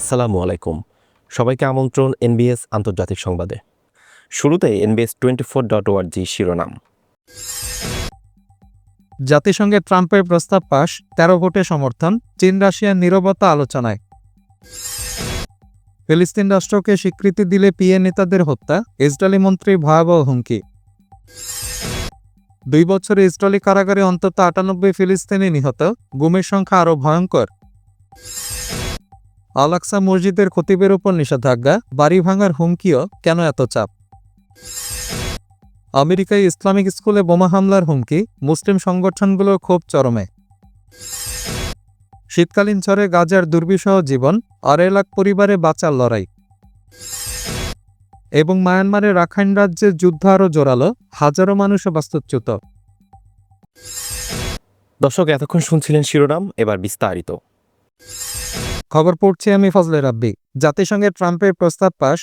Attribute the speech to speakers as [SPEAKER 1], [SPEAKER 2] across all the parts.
[SPEAKER 1] আসসালামু আলাইকুম। সবাইকে আমন্ত্রণ এনবিএস আন্তর্জাতিক সংবাদে। শুরুতে এনবিএস টোয়েন্টি ফোর ডট ওয়ার্জি শিরোনাম।
[SPEAKER 2] জাতিসংঘে ট্রাম্পের প্রস্তাব পাশ, তেরো ভোটে সমর্থন, চীন রাশিয়ার নীরবতা আলোচনায়। ফিলিস্তিন রাষ্ট্রকে স্বীকৃতি দিলে পিএ নেতাদের হত্যা, ইসরায়েলি মন্ত্রীর ভয়াবহ হুমকি। দুই বছরে ইসরায়েলি কারাগারে অন্তত আটানব্বই ফিলিস্তিনি নিহত, গুমের সংখ্যা আরও ভয়ঙ্কর। আলাক্সা মসজিদের খতিবের উপর নিষেধাজ্ঞা, বাড়ি ভাঙার হুমকিও কেন এত চাপ? আমেরিকায় ইসলামিক স্কুলে বোমা হামলার হুমকি, মুসলিম সংগঠনগুলোর ক্ষোভ চরমে। শীতকালীন ঝড়ে গাজার দুর্বিষহ জীবন আড়াই লাখ পরিবারে বাঁচার লড়াই। এবং মায়ানমারের রাখাইন রাজ্যের যুদ্ধ আরও জোরালো, হাজারো মানুষ বাস্তুচ্যুত।
[SPEAKER 1] দর্শক, এতক্ষণ শুনছিলেন শিরোনাম, এবার বিস্তারিত।
[SPEAKER 2] খবর পড়ছি আমি ফজলে রাব্বি। জাতিসংঘের ট্রাম্পের প্রস্তাব পাশ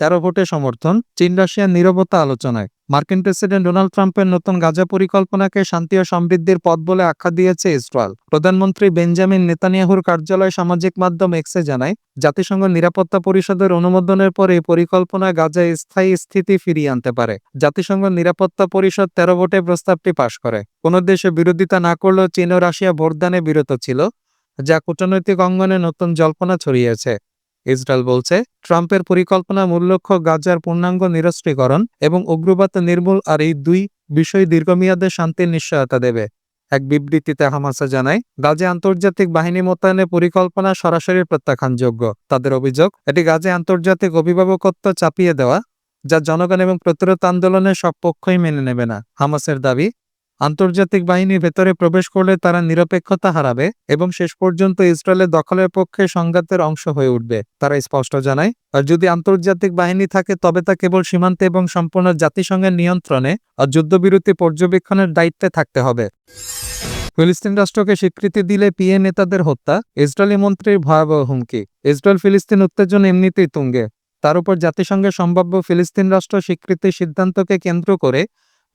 [SPEAKER 2] তেরো ভোটে সমর্থন, চীন রাশিয়ার নীরবতা আলোচনায়। মার্কিন প্রেসিডেন্ট ডোনাল্ড ট্রাম্পের নতুন গাজা পরিকল্পনাকে শান্তি ও সমৃদ্ধির পথ বলে আখ্যা দিয়েছে ইসরায়েল। প্রধানমন্ত্রী বেঞ্জামিন নেতানিয়াহুর কার্যালয় সামাজিক মাধ্যম এক্সে জানায়, জাতিসংঘ নিরাপত্তা পরিষদের অনুমোদনের পরে এই পরিকল্পনা গাজায় স্থায়ী স্থিতি ফিরিয়ে আনতে পারে। জাতিসংঘ নিরাপত্তা পরিষদ তেরো ভোটে প্রস্তাবটি পাশ করে। কোনো দেশে বিরোধিতা না করলেও চীন ও রাশিয়া ভোটদানে বিরত ছিল। যা কূটনৈতিক অঙ্গনে নতুন জল্পনা ছড়িয়েছে। ইসরায়েল বলছে, ট্রাম্পের পরিকল্পনা মূল লক্ষ্য গাজার পূর্ণাঙ্গ নিরস্ত্রীকরণ এবং উগ্রবাদ নির্মূল আর এই দুই বিষয় দীর্ঘমেয়াদে শান্তির নিশ্চয়তা দেবে। এক বিবৃতিতে হামাসা জানায়, গাজে আন্তর্জাতিক বাহিনী মোতায়েনের পরিকল্পনা সরাসরি প্রত্যাখ্যানযোগ্য। তাদের অভিযোগ, এটি গাজে আন্তর্জাতিক অভিভাবকত্ব চাপিয়ে দেওয়া, যা জনগণ এবং প্রতিরোধ আন্দোলনের সব পক্ষই মেনে নেবে না। হামাসের দাবি আন্তর্জাতিক বাহিনীর ভেতরে প্রবেশ করলে তারা নিরপেক্ষতা হারাবে এবং শেষ পর্যন্ত ইসরায়েলের দখলের পক্ষে সংঘাতের অংশ হয়ে উঠবে, তারা স্পষ্ট জানায়। আর যদি আন্তর্জাতিক বাহিনী থাকে, তবে তা কেবল সীমান্তে এবং সম্পূর্ণ জাতিসংঘের নিয়ন্ত্রণে আর যুদ্ধবিরতি পর্যবেক্ষণের দায়িত্বে থাকতে হবে। ফিলিস্তিন রাষ্ট্রকে স্বীকৃতি দিলে পিএ নেতাদের হত্যা, ইসরায়েলি মন্ত্রীর ভয়াবহ হুমকি। ইসরায়েল ফিলিস্তিন উত্তেজনা এমনিতেই তুঙ্গে। তার উপর জাতিসংঘের সম্ভাব্য ফিলিস্তিন রাষ্ট্র স্বীকৃতির সিদ্ধান্তকে কেন্দ্র করে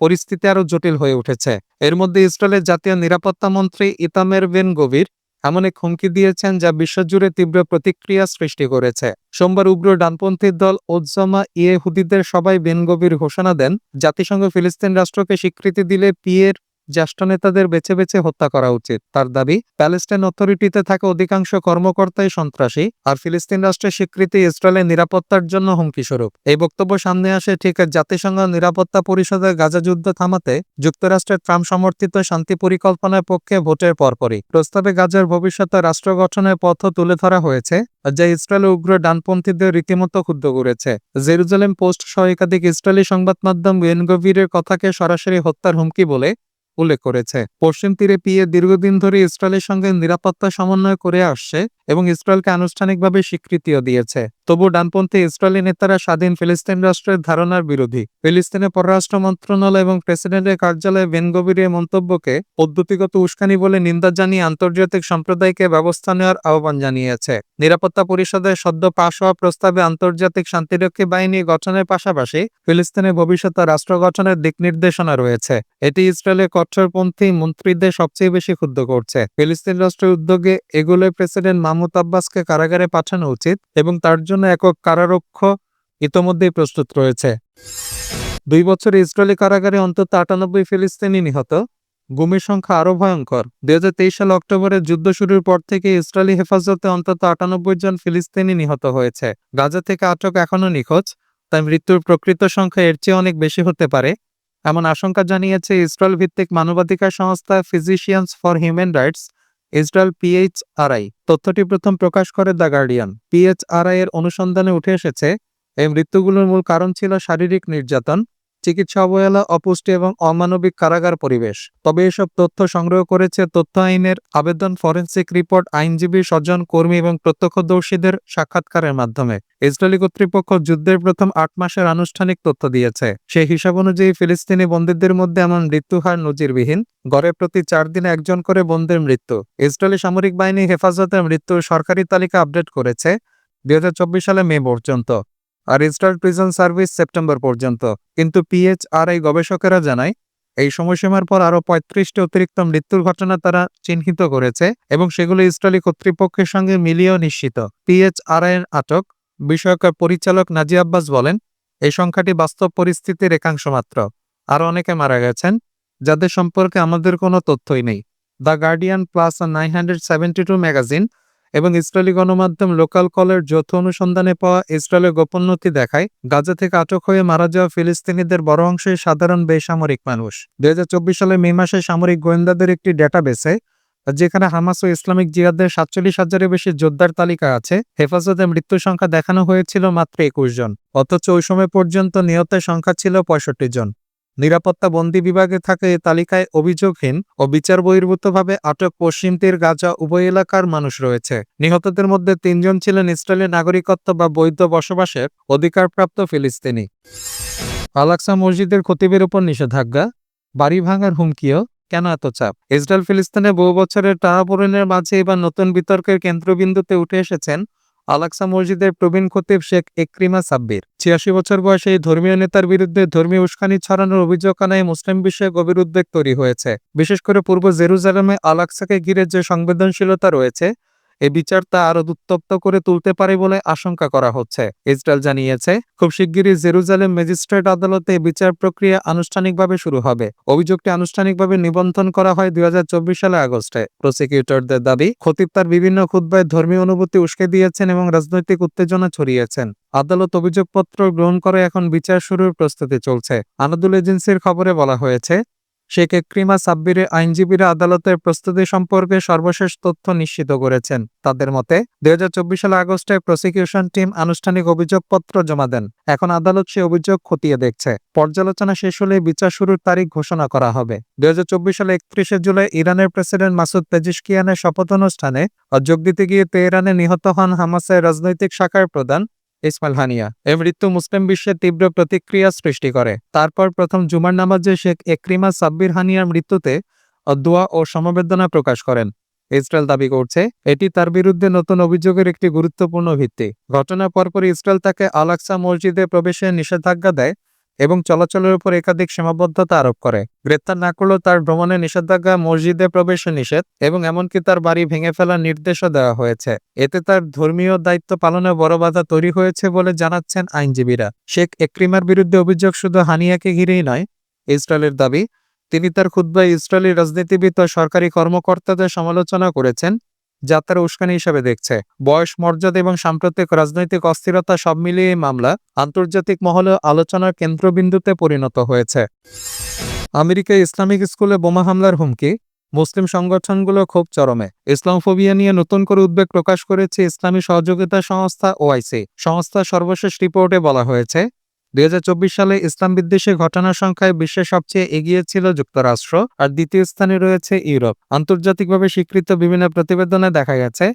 [SPEAKER 2] পরিস্থিতি আরও জটিল হয়ে উঠেছে। এর মধ্যে ইসরায়েলের জাতীয় নিরাপত্তা মন্ত্রী ইতামের বেন গভীর এমন এক হুমকি দিয়েছেন যা বিশ্বজুড়ে তীব্র প্রতিক্রিয়া সৃষ্টি করেছে। সোমবার উগ্র ডানপন্থী দল ওজ্জামা ইয়ে হুদিদের সবাই বেন গভীর ঘোষণা দেন। জাতিসংঘ ফিলিস্তিন রাষ্ট্রকে স্বীকৃতি দিলে পিয়ের জ্যেষ্ঠ নেতাদের বেছে বেছে হত্যা করা উচিত। তার দাবি, প্যালেস্টাইন অথরিটিতে থাকা অধিকাংশ কর্মকর্তাই সন্ত্রাসী, আর ফিলিস্তিন রাষ্ট্রের স্বীকৃতি ইসরায়েলের নিরাপত্তার জন্য হুমকি স্বরূপ এই বক্তব্য সামনে আসে ঠিক জাতিসংঘ নিরাপত্তা পরিষদের গাজা যুদ্ধ থামাতে, যুক্তরাষ্ট্রের ট্রাম্প সমর্থিত শান্তি পরিকল্পনার পক্ষে ভোটের পরপরই। প্রস্তাবে গাজার ভবিষ্যতে রাষ্ট্র গঠনের পথও তুলে ধরা হয়েছে, যা ইসরায়েল উগ্র ডানপন্থীদের রীতিমতো ক্ষুব্ধ করেছে। জেরুজালেম পোস্ট সহ একাধিক ইসরায়েলি সংবাদ মাধ্যম বেনগভিরের কথাকে সরাসরি হত্যার হুমকি বলে উল্লেখ করেছে। পশ্চিম তীরে পিএ দীর্ঘদিন ধরে ইসরায়েলের সঙ্গে নিরাপত্তা সমন্বয় করে আসছে। এবং ইসরায়েলকে আনুষ্ঠানিকভাবে স্বীকৃতিও দিয়েছে। তবু ডানপন্থী ইসরায়েলি নেতারা স্বাধীন ফিলিস্তিন রাষ্ট্রের ধারণার বিরোধী। ফিলিস্তিনের পররাষ্ট্র মন্ত্রণালয় এবং প্রেসিডেন্টের কার্যালয়ে বেনগভীরের মন্তব্যকে পদ্ধতিগত উস্কানি বলে নিন্দা জানিয়ে আন্তর্জাতিক সম্প্রদায়কে ব্যবস্থা নেওয়ার আহ্বান জানিয়েছে। নিরাপত্তা পরিষদের সদ্য পাশ হওয়া প্রস্তাবে আন্তর্জাতিক শান্তিরক্ষী বাহিনী গঠনের পাশাপাশি ফিলিস্তিনের ভবিষ্যৎ রাষ্ট্র গঠনের দিক নির্দেশনা রয়েছে। এটি ইসরায়েলের কট্টরপন্থী মন্ত্রীদের সবচেয়ে বেশি ক্ষুব্ধ করছে। ফিলিস্তিন রাষ্ট্রের উদ্যোগে এগুলোয় প্রেসিডেন্ট মাহমুদ আব্বাসকে কারাগারে পাঠানো উচিত এবং তার জন্য একক কারারক্ষ ইতোমধ্যেই প্রস্তুত রয়েছে। দুই বছর ইসরায়েলি কারাগারে অন্তত আটানব্বই ফিলিস্তিনি নিহত। গুমের সংখ্যা আরও ভয়ঙ্কর। দুই সাল অক্টোবরে যুদ্ধ শুরুর পর থেকে ইসরায়েলি হেফাজতে অন্তত আটানব্বই জন ফিলিস্তিনি নিহত হয়েছে। গাজা থেকে আটক এখনও নিখোঁজ, তাই মৃত্যুর প্রকৃত সংখ্যা এর চেয়ে অনেক বেশি হতে পারে, এমন আশঙ্কা জানিয়েছে ইসরায়েল ভিত্তিক মানবাধিকার সংস্থা physicians for human rights Israel PHRI. তথ্যটি প্রথম প্রকাশ করে দ্য গার্ডিয়ান। পিএইচআরআই এর অনুসন্ধানে উঠে এসেছে, এই মৃত্যুগুলোর মূল কারণ ছিল শারীরিক নির্যাতন চিকিৎসা অবহেলা, অপুষ্টি এবং অমানবিক কারাগার পরিবেশ। তবে এসব তথ্য সংগ্রহ করেছে তথ্য আইনের আবেদন ফরেন্সিক রিপোর্ট আইনজীবী, স্বজন, কর্মী এবং প্রত্যক্ষদর্শীদের সাক্ষাৎকারের মাধ্যমে। ইসরায়েলি কর্তৃপক্ষ যুদ্ধের প্রথম আট মাসের আনুষ্ঠানিক তথ্য দিয়েছে। সেই হিসাব অনুযায়ী ফিলিস্তিনি বন্দীদের মধ্যে এমন মৃত্যুহার নজিরবিহীন। গড়ে প্রতি চার দিনে একজন করে বন্দের মৃত্যু। ইসরায়েলি সামরিক বাহিনী হেফাজতের মৃত্যুর সরকারি তালিকা আপডেট করেছে দুই হাজার চব্বিশ সালে মে পর্যন্ত। আর ইসরায়েল প্রিজন সার্ভিস সেপ্টেম্বর পর্যন্ত। কিন্তু পিএইচআরআই গবেষকেরা জানায়, এই সময়সীমার পর আরও পঁয়ত্রিশটি অতিরিক্ত মৃত্যুর ঘটনা তারা চিহ্নিত করেছে এবং সেগুলো ইসরায়েলি কর্তৃপক্ষের সঙ্গে মিলিয়েও নিশ্চিত। পিএইচআরআই এর আটক বিষয়ক পরিচালক নাজি আব্বাস বলেন, এই সংখ্যাটি বাস্তব পরিস্থিতির একাংশ মাত্র। আরও অনেকে মারা গেছেন, যাদের সম্পর্কে আমাদের কোনো তথ্যই নেই। The Guardian plus nine hundred seventy two magazine এবং ইসরায়েলি গণমাধ্যম লোকাল কলের যৌথ অনুসন্ধানে পাওয়া ইসরায়েলের গোপন নথি দেখায়, গাজা থেকে আটক হয়ে মারা যাওয়া ফিলিস্তিনিদের বড় অংশই সাধারণ বেসামরিক মানুষ। দুই হাজার চব্বিশ সালে মে মাসে সামরিক গোয়েন্দাদের একটি ডেটাবেসে, যেখানে হামাস ও ইসলামিক জিহাদের সাতচল্লিশ হাজারের বেশি যোদ্ধার তালিকা আছে, হেফাজতে মৃত্যুর সংখ্যা দেখানো হয়েছিল মাত্র একুশ জন। অথচ ওই সময় পর্যন্ত নিহতের সংখ্যা ছিল পঁয়ষট্টি জন। নিরাপত্তা বন্দি বিভাগে থাকা তালিকায় অভিযোগহীন ও বিচার বহির্ভূতভাবে আটক পশ্চিম তীর গাজা উভয় এলাকার মানুষ রয়েছে। নিহতদের মধ্যে তিনজন ছিলেন ইসরায়েলের নাগরিকত্ব বা বৈধ বসবাসের অধিকারপ্রাপ্ত ফিলিস্তিনি। আলাক্সা মসজিদের খতিবের উপর নিষেধাজ্ঞা। বাড়ি ভাঙার হুমকিও কেন এত চাপ? ইসরায়েল ফিলিস্তিনে বহু বছরের টানাপোড়েনের মাঝে এবার নতুন বিতর্কের কেন্দ্রবিন্দুতে উঠে এসেছেন আলাক্সা মসজিদের প্রবীণ খতিব শেখ একরিমা সাব্বির। ছিয়াশি বছর বয়সে এই ধর্মীয় নেতার বিরুদ্ধে ধর্মীয় উস্কানি ছড়ানোর অভিযোগ আনায় মুসলিম বিষয়ে গভীর উদ্বেগ তৈরি হয়েছে। বিশেষ করে পূর্ব জেরুজালেমে আলাক্সাকে ঘিরে যে সংবেদনশীলতা রয়েছে, এ বিচার তা আরও উত্তপ্ত করে তুলতে পারে বলে আশঙ্কা করা হচ্ছে। ইসরায়েল জানিয়েছে, খুব শিগগিরই জেরুজালেম ম্যাজিস্ট্রেট আদালতে বিচার প্রক্রিয়া আনুষ্ঠানিকভাবে শুরু হবে। অভিযোগটি আনুষ্ঠানিকভাবে নিবন্ধন করা হয় দুই হাজার চব্বিশ সালে আগস্টে। প্রসিকিউটরদের দাবি, খতিব তার বিভিন্ন খুদ্বায় ধর্মীয় অনুভূতি উস্কে দিয়েছেন এবং রাজনৈতিক উত্তেজনা ছড়িয়েছেন। আদালত অভিযোগপত্র গ্রহণ করে এখন বিচার শুরুর প্রস্তুতি চলছে। আনাদুল এজেন্সির খবরে বলা হয়েছে, শেখ একরিমা সাব্বিরের আইনজীবীরা আদালতের প্রস্তুতি সম্পর্কে সর্বশেষ তথ্য নিশ্চিত করেছেন। তাদের মতে দু হাজার চব্বিশ সালে আগস্টে প্রসিকিউশন টিম আনুষ্ঠানিক অভিযোগপত্র জমা দেন। এখন আদালত সে অভিযোগ খতিয়ে দেখছে। পর্যালোচনা শেষ হলে বিচার শুরুর তারিখ ঘোষণা করা হবে। দুই হাজার চব্বিশ সালে একত্রিশে জুলাই ইরানের প্রেসিডেন্ট মাসুদ পেজিশকিয়ানের শপথ অনুষ্ঠানে যোগ দিতে গিয়ে তেহরানে নিহত হন হামাসের রাজনৈতিক শাখার প্রধান ইসমাইল হানিয়া এই মৃত্যু মুসলিম বিশ্বে তীব্র প্রতিক্রিয়া সৃষ্টি করে। তারপর প্রথম জুমার নামাজে শেখ একরিমা সাব্বির হানিয়ার মৃত্যুতে দোয়া ও সমবেদনা প্রকাশ করেন। ইসরায়েল দাবি করছে, এটি তার বিরুদ্ধে নতুন অভিযোগের একটি গুরুত্বপূর্ণ ভিত্তি। ঘটনা পরপর ইসরায়েল তাকে আলাক্সা মসজিদে প্রবেশে নিষেধাজ্ঞা দেয় এবং চলাচলের উপর একাধিক সীমাবদ্ধতা আরোপ করে। গ্রেপ্তার না করলেও তার ভ্রমণে নিষেধাজ্ঞা, মসজিদে প্রবেশে নিষেধ এবং এমনকি তার বাড়ি ভেঙে ফেলার নির্দেশও দেওয়া হয়েছে। এতে তার ধর্মীয় দায়িত্ব পালনে বড় বাধা তৈরি হয়েছে বলে জানাচ্ছেন আইনজীবীরা। শেখ একরিমার বিরুদ্ধে অভিযোগ শুধু হানিয়াকে ঘিরেই নয়, ইসরায়েলের দাবি, তিনি তার খুদ্বায় ইসরায়েলি রাজনীতিবিদ ও সরকারি কর্মকর্তাদের সমালোচনা করেছেন যা তারা উস্কানি হিসেবে দেখছে। বয়স, মর্যাদা এবং সাম্প্রতিক রাজনৈতিক অস্থিরতা সব মিলিয়ে এই মামলা আন্তর্জাতিক মহলে আলোচনার কেন্দ্রবিন্দুতে পরিণত হয়েছে। আমেরিকায় ইসলামিক স্কুলে বোমা হামলার হুমকি? মুসলিম সংগঠনগুলো খুব চরমে। ইসলামফোবিয়া নিয়ে নতুন করে উদ্বেগ প্রকাশ করেছে ইসলামী সহযোগিতা সংস্থা ওআইসি। সংস্থার সর্বশেষ রিপোর্টে বলা হয়েছে দুই হাজার চব্বিশ সালে ইসলাম বিদ্বেষী ঘটনার সংখ্যায় বিশ্বের সবচেয়ে এগিয়ে ছিল যুক্তরাষ্ট্র আর দ্বিতীয় স্থানে রয়েছে ইউরোপ। আন্তর্জাতিকভাবে স্বীকৃত বিভিন্ন প্রতিবেদনে দেখা গেছে,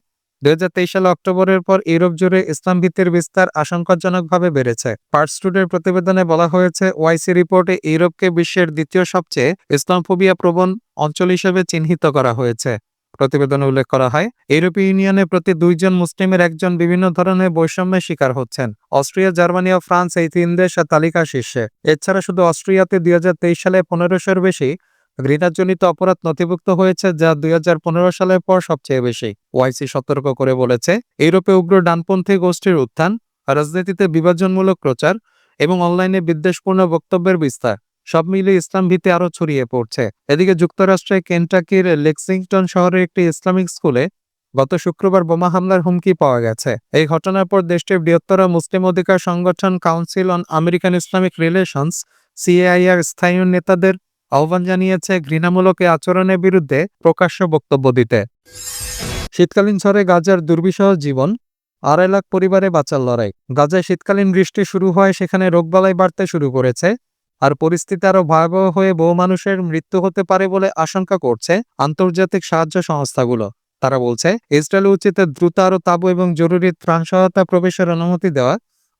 [SPEAKER 2] দুই হাজার তেইশ সালে অক্টোবরের পর ইউরোপ জুড়ে ইসলাম ভিত্তির বিস্তার আশঙ্কাজনকভাবে বেড়েছে। পার্সটুডের প্রতিবেদনে বলা হয়েছে, ওয়াইসি রিপোর্টে ইউরোপকে বিশ্বের দ্বিতীয় সবচেয়ে ইসলামফোবিয়া প্রবণ অঞ্চল হিসেবে চিহ্নিত করা হয়েছে। প্রতিবেদনে উল্লেখ করা হয় ইউরোপীয় ইউনিয়নে প্রতি দুইজন মুসলিমের একজন বিভিন্ন ধরনের বৈষম্যের শিকার হচ্ছেন। অস্ট্রিয়া, জার্মানি ও ফ্রান্স এই তিন দেশ তালিকা শীর্ষে। এছাড়া শুধু অস্ট্রিয়াতে দুই হাজার তেইশ সালে পনেরোশোর বেশি ঘৃণাজনিত অপরাধ নথিভুক্ত হয়েছে, যা দুই হাজার পনেরো সালের পর সবচেয়ে বেশি। ওয়াইসি সতর্ক করে বলেছে ইউরোপে উগ্র ডানপন্থী গোষ্ঠীর উত্থান, রাজনীতিতে বিভাজনমূলক প্রচার এবং অনলাইনে বিদ্বেষপূর্ণ বক্তব্যের বিস্তার। সব মিলিয়ে ইসলাম ভীতি আরও ছড়িয়ে পড়ছে। এদিকে যুক্তরাষ্ট্রে কেন্টাকির লেক্সিংটন শহরের একটি ইসলামিক স্কুলে গত শুক্রবার বোমা হামলার হুমকি পাওয়া গেছে। এই ঘটনার পর দেশটির বৃহত্তর মুসলিম অধিকার সংগঠন council on American Islamic relations, CAIR স্থানীয় নেতাদের আহ্বান জানিয়েছে ঘৃণামূলক আচরণের বিরুদ্ধে প্রকাশ্য বক্তব্য দিতে। শীতকালীন ঝড়ে গাজার দুর্বিষহ জীবন, আড়াই লাখ পরিবারে বাঁচার লড়াই। গাজায় শীতকালীন বৃষ্টি শুরু হয়, সেখানে রোগবালাই বাড়তে শুরু করেছে। আর পরিস্থিতি আরও ভয়াবহ হয়ে বহু মানুষের মৃত্যু হতে পারে বলে আশঙ্কা করছে আন্তর্জাতিক সাহায্য সংস্থাগুলো। তারা বলছে, ইসরায়েল উচিত দ্রুত আরও তাবু এবং জরুরি ত্রাণ সহায়তা প্রবেশের অনুমতি দেওয়া,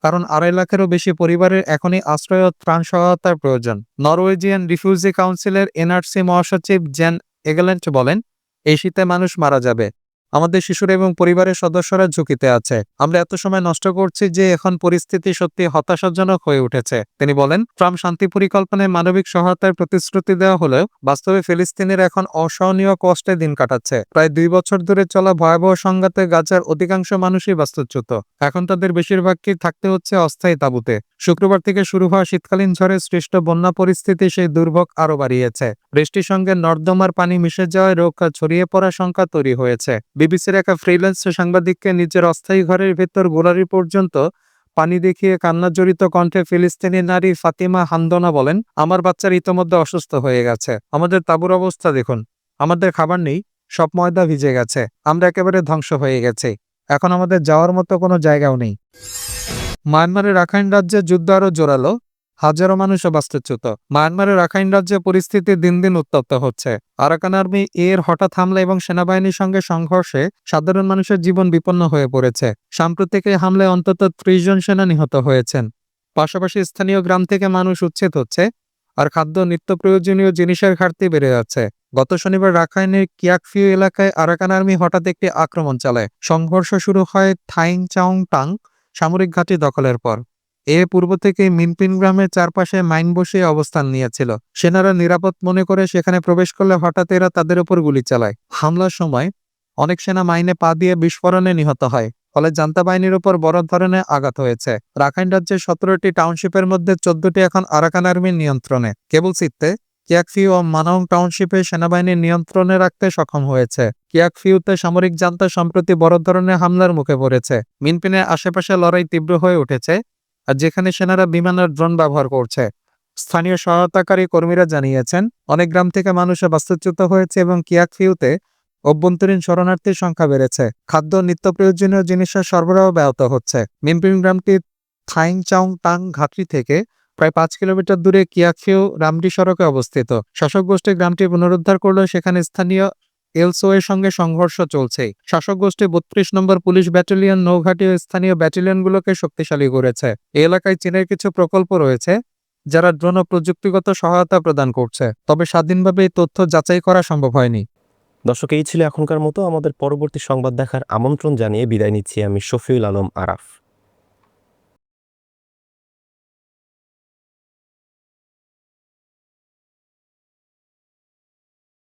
[SPEAKER 2] কারণ আড়াই লাখেরও বেশি পরিবারের এখনই আশ্রয় ও ত্রাণ সহায়তার প্রয়োজন। নরওয়েজিয়ান রিফিউজি কাউন্সিলের এনআরসি মহাসচিব জেন এগেলেন্ট বলেন, এই শীতে মানুষ মারা যাবে। আমাদের শিশুরা এবং পরিবারের সদস্যরা ঝুঁকিতে আছে। আমরা এত সময় নষ্ট করছি যে এখন পরিস্থিতি সত্যি হতাশাজনক হয়ে উঠেছে। তিনি বলেন, ট্রাম্প শান্তি পরিকল্পনায় মানবিক সহায়তার প্রতিশ্রুতি দেওয়া হলেও বাস্তবে ফিলিস্তিনের এখন অসহনীয় কষ্টে দিন কাটাচ্ছে। প্রায় দুই বছর ধরে চলা ভয়াবহ সংঘাতে গাজার অধিকাংশ মানুষই বাস্তুচ্যুত। এখন তাদের বেশিরভাগকে থাকতে হচ্ছে অস্থায়ী তাঁবুতে। শুক্রবার থেকে শুরু হওয়া শীতকালীন ঝড়ে সৃষ্ট বন্যা পরিস্থিতি সেই দুর্ভোগ আরও বাড়িয়েছে। বৃষ্টির সঙ্গে নর্দমার পানি মিশে যাওয়ায় রোগ ছড়িয়ে পড়ার সংখ্যা তৈরি হয়েছে। বিবিসির একা ফ্রিল্যান্স সাংবাদিককে নিজের অস্থায়ী ঘরের ভেতর গোলারি পর্যন্ত পানি দেখিয়ে কান্না জড়িত কণ্ঠে ফিলিস্তিনি নারী ফাতিমা হান্দনা বলেন, আমার বাচ্চার ইতোমধ্যে অসুস্থ হয়ে গেছে। আমাদের তাঁবুর অবস্থা দেখুন। আমাদের খাবার নেই, সব ময়দা ভিজে গেছে। আমরা একেবারে ধ্বংস হয়ে গেছি। এখন আমাদের যাওয়ার মতো কোনো জায়গাও নেই। মায়ানমারের রাখাইন রাজ্যে যুদ্ধ আরও জোরালো। হাজারো মানুষও বাস্তুচ্যুত। মায়ানমারের রাখাইন রাজ্যে পরিস্থিতি দিন দিন উত্তপ্ত হচ্ছে। আরাকান আর্মি এর হঠাৎ হামলা এবং সেনাবাহিনীর সঙ্গে সংঘর্ষে সাধারণ মানুষের জীবন বিপন্ন হয়ে পড়েছে। সাম্প্রতিক এই হামলায় অন্তত ত্রিশ জন সেনা নিহত হয়েছেন। পাশাপাশি স্থানীয় গ্রাম থেকে মানুষ উচ্ছেদ হচ্ছে আর খাদ্য, নিত্য প্রয়োজনীয় জিনিসের ঘাটতি বেড়ে যাচ্ছে। গত শনিবার রাখাইনের কিয়াকফিউ এলাকায় আরাকান আর্মি হঠাৎ একটি আক্রমণ চালায়। সংঘর্ষ শুরু হয় থাইং চাং টাং সামরিক ঘাঁটি দখলের পর। এ পূর্ব থেকে মিনপিন গ্রামের চারপাশে মাইন বসিয়ে অবস্থান নিয়েছিল। সেনারা নিরাপদ মনে করে সেখানে প্রবেশ করলে হঠাৎ এরা তাদের উপর গুলি চালায়। হামলার সময় অনেক সেনা মাইনে পা দিয়ে বিস্ফোরণে নিহত হয়, ফলে জান্তা বাহিনীর উপর বড় ধরনের আঘাত হয়েছে। রাখাইন রাজ্যের সতেরোটি টাউনশিপের মধ্যে চোদ্দটি এখন আরাকান আর্মির নিয়ন্ত্রণে। কেবল সিত্তে কিয়াকফিউ ও মানাং টাউনশিপে সেনাবাহিনীর নিয়ন্ত্রণে রাখতে সক্ষম হয়েছে। কিয়াকফিউতে সামরিক জান্তা সম্প্রতি বড় ধরনের হামলার মুখে পড়েছে। মিনপিনের আশেপাশে লড়াই তীব্র হয়ে উঠেছে। আর যেখানে সেনারা বিমান আর ড্রোন ব্যবহার করছে। স্থানীয় সহায়তাকারী কর্মীরা জানিয়েছেন, অনেক গ্রাম থেকে মানুষ বাস্তুচ্যুত হয়েছে এবং কিয়াকফিউতে অভ্যন্তরীণ শরণার্থীর সংখ্যা বেড়েছে। খাদ্য নিত্য প্রয়োজনীয় জিনিসের সরবরাহ ব্যাহত হচ্ছে। মিনপিন গ্রামটি থাইং চাং টাং ঘাটরি থেকে প্রায় পাঁচ কিলোমিটার দূরে কিয়াকফিউ রামডি সড়কে অবস্থিত। শাসক গোষ্ঠী গ্রামটি পুনরুদ্ধার করলেও সেখানে স্থানীয় এলসো এর সঙ্গে সংঘর্ষ চলছে। শাসক গোষ্ঠী বত্রিশ নম্বর পুলিশ ব্যাটালিয়ন নৌঘাটি ও স্থানীয় ব্যাটালিয়নগুলোকে শক্তিশালী করেছে। এলাকায় চীনের কিছু প্রকল্প রয়েছে, যারা ড্রোন ও প্রযুক্তিগত সহায়তা প্রদান করছে। তবে স্বাধীনভাবে এই তথ্য যাচাই করা সম্ভব হয়নি।
[SPEAKER 1] দর্শক, এই ছিল এখনকার মতো। আমাদের পরবর্তী সংবাদ দেখার আমন্ত্রণ জানিয়ে বিদায় নিচ্ছি আমি শফিউল আলম আরাফ।